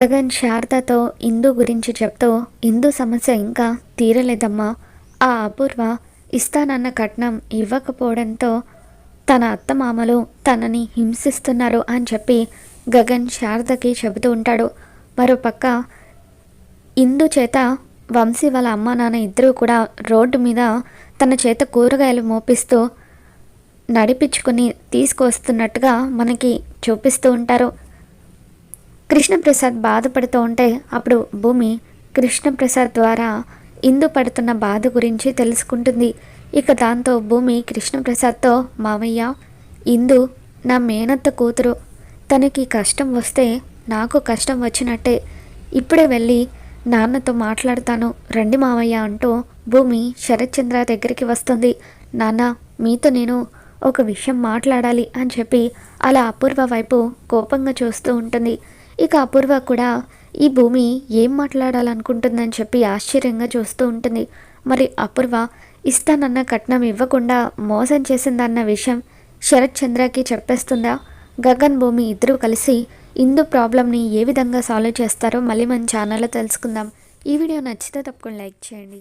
జగన్ శారదతో ఇందు గురించి చెప్తూ ఇందు సమస్య ఇంకా తీరలేదమ్మా. ఆ అపూర్వ ఇస్తానన్న కట్నం ఇవ్వకపోవడంతో తన అత్తమామలు తనని హింసిస్తున్నారు అని చెప్పి గగన్ శారదకి చెబుతూ ఉంటాడు. మరోపక్క ఇందు చేత వంశీ వాళ్ళ అమ్మ నాన్న ఇద్దరూ కూడా రోడ్డు మీద తన చేత కూరగాయలు మోపిస్తూ నడిపించుకుని తీసుకొస్తున్నట్టుగా మనకి చూపిస్తూ ఉంటారు. కృష్ణప్రసాద్ బాధపడుతూ ఉంటే అప్పుడు భూమి కృష్ణప్రసాద్ ద్వారా ఇందు పడుతున్న బాధ గురించి తెలుసుకుంటుంది. ఇక దాంతో భూమి కృష్ణప్రసాద్తో మామయ్య ఇందు నా మేనత్త కూతురు. తనకి కష్టం వస్తే నాకు కష్టం వచ్చినట్టే. ఇప్పుడే వెళ్ళి నాన్నతో మాట్లాడతాను. రండి మామయ్య అంటూ భూమి శరత్చంద్ర దగ్గరికి వస్తుంది. నాన్న మీతో నేను ఒక విషయం మాట్లాడాలి అని చెప్పి అలా అపూర్వ వైపు కోపంగా చూస్తూ ఉంటుంది. ఇక అపూర్వ కూడా ఈ భూమి ఏం మాట్లాడాలనుకుంటుందని చెప్పి ఆశ్చర్యంగా చూస్తూ ఉంటుంది. మరి అపూర్వ ఇస్తానన్న కట్నం ఇవ్వకుండా మోసం చేసిందన్న విషయం శరత్ చంద్రకి చెప్పేస్తుందా? గగన్ భూమి ఇద్దరూ కలిసి ఇందు ప్రాబ్లమ్ని ఏ విధంగా సాల్వ్ చేస్తారో మళ్ళీ మన ఛానల్లో తెలుసుకుందాం. ఈ వీడియో నచ్చితే తప్పకుండా లైక్ చేయండి.